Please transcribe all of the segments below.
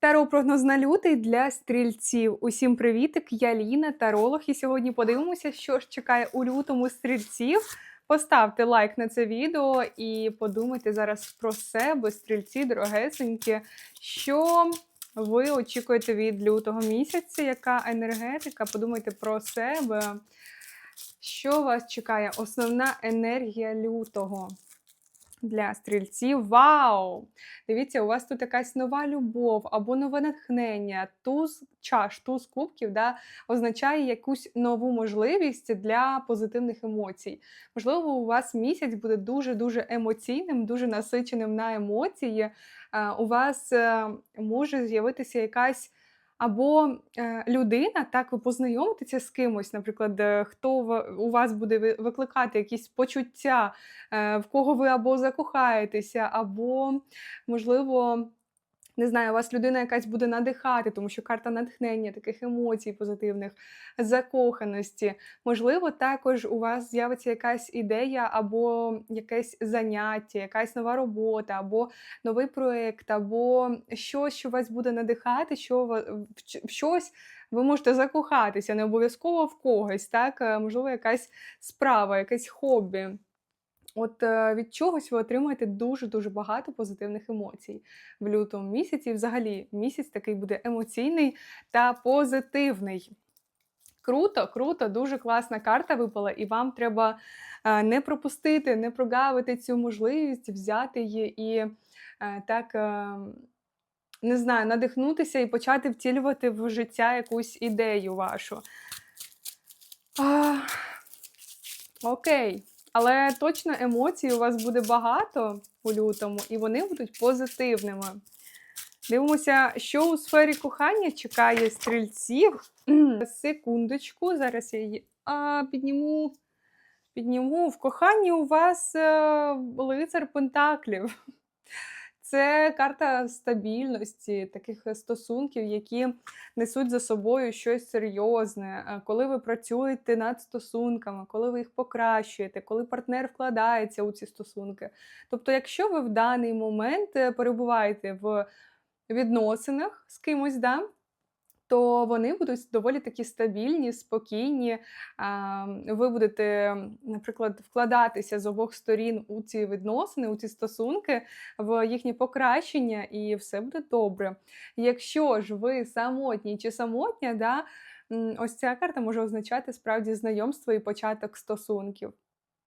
Таро прогноз на лютий для стрільців. Усім привітик! Я Ліна, таролог, і сьогодні подивимося, що ж чекає у лютому стрільців. Поставте лайк на це відео і подумайте зараз про себе, стрільці, дорогесенькі, що ви очікуєте від лютого місяця, яка енергетика? Подумайте про себе. Що вас чекає? Основна енергія лютого для стрільців. Вау! Дивіться, у вас тут якась нова любов або нове натхнення. Туз чаш, туз кубків да, означає якусь нову можливість для позитивних емоцій. Можливо, у вас місяць буде дуже-дуже емоційним, дуже насиченим на емоції. Е, У вас е, може з'явитися якась. Або е, людина, так ви познайомитеся з кимось, наприклад, е, хто у вас буде викликати якісь почуття, е, в кого ви або закохаєтеся, або, можливо, не знаю, у вас людина якась буде надихати, тому що карта натхнення, таких емоцій позитивних, закоханості. Можливо, також у вас з'явиться якась ідея, або якесь заняття, якась нова робота, або новий проєкт, або щось, що вас буде надихати, що в щось. Ви можете закохатися, не обов'язково в когось, так? Е, Можливо, якась справа, якесь хобі. От е, від чогось ви отримаєте дуже-дуже багато позитивних емоцій в лютому місяці. Взагалі, місяць такий буде емоційний та позитивний. Круто, круто, дуже класна карта випала, і вам треба е, не пропустити, не прогавити цю можливість, взяти її і е, так. Не знаю, надихнутися і почати втілювати в життя якусь ідею вашу. А, окей. Але точно емоцій у вас буде багато у лютому, і вони будуть позитивними. Дивимося, що у сфері кохання чекає стрільців. Секундочку, зараз я її а, підніму. Підніму. В коханні у вас е, лицар Пентаклів. Це карта стабільності, таких стосунків, які несуть за собою щось серйозне. Е, Коли ви працюєте над стосунками, коли ви їх покращуєте, коли партнер вкладається у ці стосунки. Тобто, якщо ви в даний момент е, перебуваєте в відносинах з кимось, да, то вони будуть доволі такі стабільні, спокійні. Ви будете, наприклад, вкладатися з обох сторін у ці відносини, у ці стосунки, в їхнє покращення, і все буде добре. Якщо ж ви самотні чи самотня, да, ось ця карта може означати справді знайомство і початок стосунків.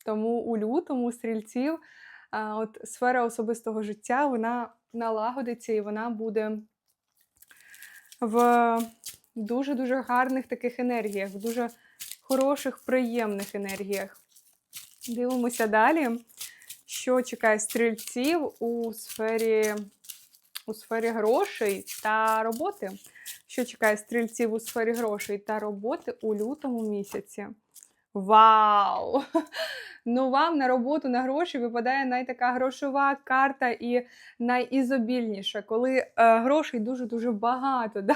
Тому у лютому стрільців от сфера особистого життя вона налагодиться і вона буде в дуже-дуже гарних таких енергіях, в дуже хороших, приємних енергіях. Дивимося далі, що чекає стрільців у сфері, у сфері грошей та роботи. Що чекає стрільців у сфері грошей та роботи у лютому місяці. Вау! Ну, вам на роботу, на гроші випадає найтака грошова карта і найізобільніша, коли е, грошей дуже-дуже багато. Да?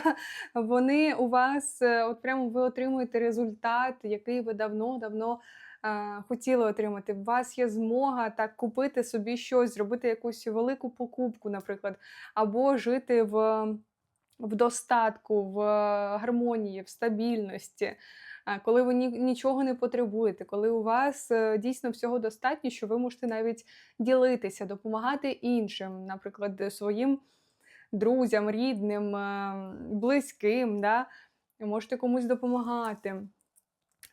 Вони у вас, е, от прямо ви отримуєте результат, який ви давно-давно е, хотіли отримати. У вас є змога так купити собі щось, зробити якусь велику покупку, наприклад, або жити в, в достатку, в гармонії, в стабільності. Коли ви ні, нічого не потребуєте, коли у вас е, дійсно всього достатньо, що ви можете навіть ділитися, допомагати іншим, наприклад, своїм друзям, рідним, е, близьким, да? можете комусь допомагати.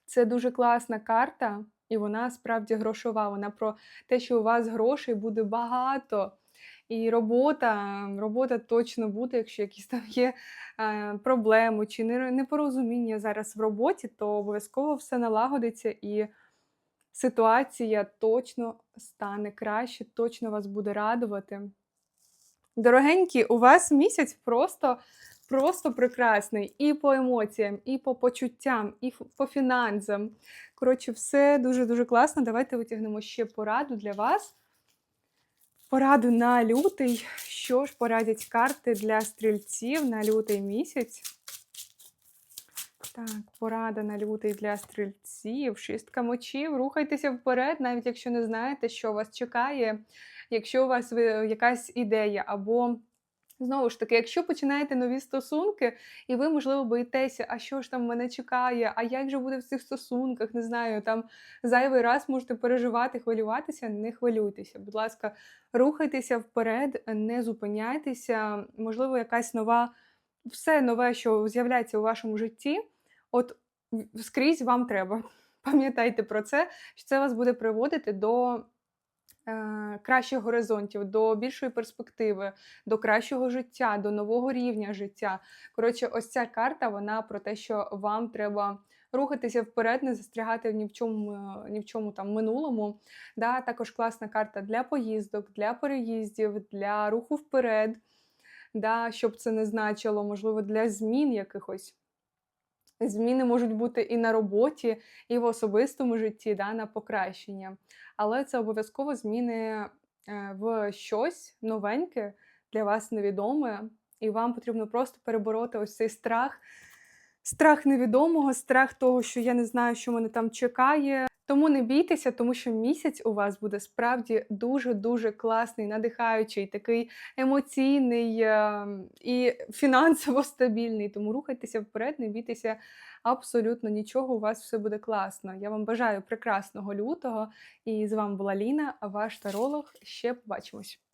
Це дуже класна карта, і вона справді грошова. Вона про те, що у вас грошей буде багато. І робота, робота точно буде, якщо якісь там є е, проблеми чи непорозуміння зараз в роботі, то обов'язково все налагодиться і ситуація точно стане краще, точно вас буде радувати. Дорогенькі, у вас місяць просто, просто прекрасний і по емоціям, і по почуттям, і по фінансам. Коротше, все дуже-дуже класно. Давайте витягнемо ще пораду для вас. Пораду на лютий. Що ж порадять карти для стрільців на лютий місяць? Так, порада на лютий для стрільців. Шістка мочів. Рухайтеся вперед, навіть якщо не знаєте, що вас чекає. Якщо у вас якась ідея або Знову ж таки, якщо починаєте нові стосунки, і ви, можливо, боїтеся, а що ж там мене чекає, а як же буде в цих стосунках, не знаю, там зайвий раз можете переживати, хвилюватися, не хвилюйтеся. Будь ласка, рухайтеся вперед, не зупиняйтеся. Можливо, якась нова, все нове, що з'являється у вашому житті, от скрізь вам треба. Пам'ятайте про це, що це вас буде приводити до кращих горизонтів, до більшої перспективи, до кращого життя, до нового рівня життя. Коротше, ось ця карта вона про те, що вам треба рухатися вперед, не застрягати ні в чому, е, ні в чому там минулому. Да, також класна карта для поїздок, для переїздів, для руху вперед. Да, щоб це не значило, можливо, для змін якихось. Зміни можуть бути і на роботі, і в особистому житті, да, на покращення. Але це обов'язково зміни е, в щось новеньке, для вас невідоме, і вам потрібно просто перебороти ось цей страх, страх невідомого, страх того, що я не знаю, що мене там чекає. Тому не бійтеся, тому що місяць у вас буде справді дуже-дуже класний, надихаючий, такий емоційний е, і фінансово стабільний. Тому рухайтеся вперед, не бійтеся абсолютно нічого, у вас все буде класно. Я вам бажаю прекрасного лютого. І з вами була Ліна, ваш таролог. Ще побачимось.